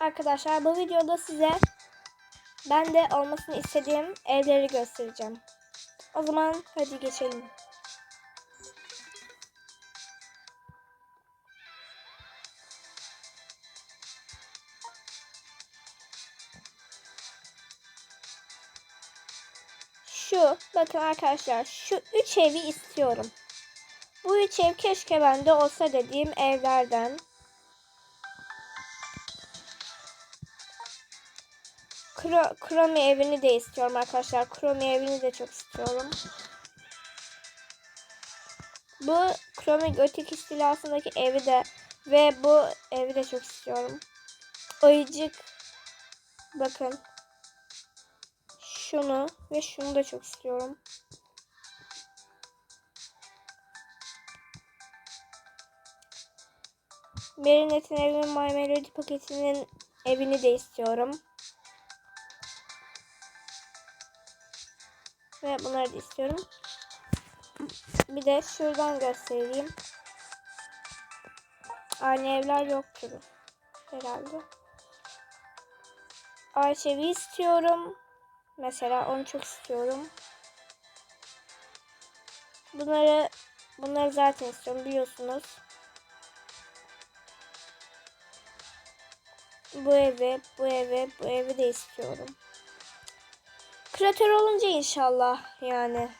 Arkadaşlar bu videoda size ben de olmasını istediğim evleri göstereceğim. O zaman hadi geçelim. Şu bakın arkadaşlar şu üç evi istiyorum. Bu üç ev keşke bende olsa dediğim evlerden. Kromi evini de istiyorum arkadaşlar. Kromi evini de çok istiyorum. Bu Kromi Gotik istilasındaki evi de ve bu evi de çok istiyorum. Ayıcık. Bakın. Şunu ve şunu da çok istiyorum. Marinette'in evinin My Melody paketinin evini de istiyorum. Ve bunları da istiyorum. Bir de şuradan göstereyim. Aynı evler yoktur herhalde. Arşivi istiyorum. Mesela onu çok istiyorum. Bunları bunları zaten istiyorum biliyorsunuz. Bu evi, bu evi, bu evi de istiyorum. Krater olunca inşallah yani.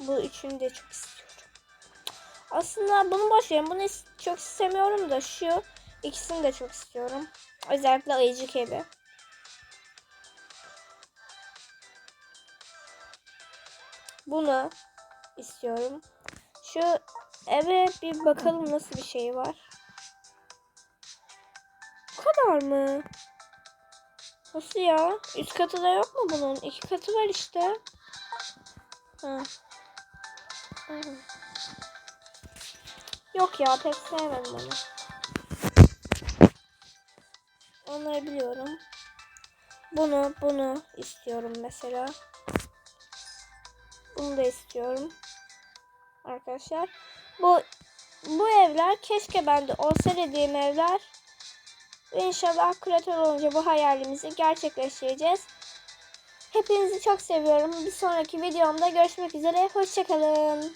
Bu üçünü de çok istiyorum. Aslında bunu boş verin. Bunu çok istemiyorum da şu ikisini de çok istiyorum. Özellikle ayıcık evi. Bunu istiyorum. Şu eve bir bakalım nasıl bir şey var. Bu kadar mı? Nasıl ya? Üst katı da yok mu bunun? İki katı var işte. Ha. Yok ya pek sevmedim onu. Onları biliyorum. Bunu, bunu istiyorum mesela. Bunu da istiyorum. Arkadaşlar. Bu bu evler keşke bende olsa dediğim evler. Ve inşallah kreatör olunca bu hayalimizi gerçekleştireceğiz. Hepinizi çok seviyorum. Bir sonraki videomda görüşmek üzere. Hoşçakalın.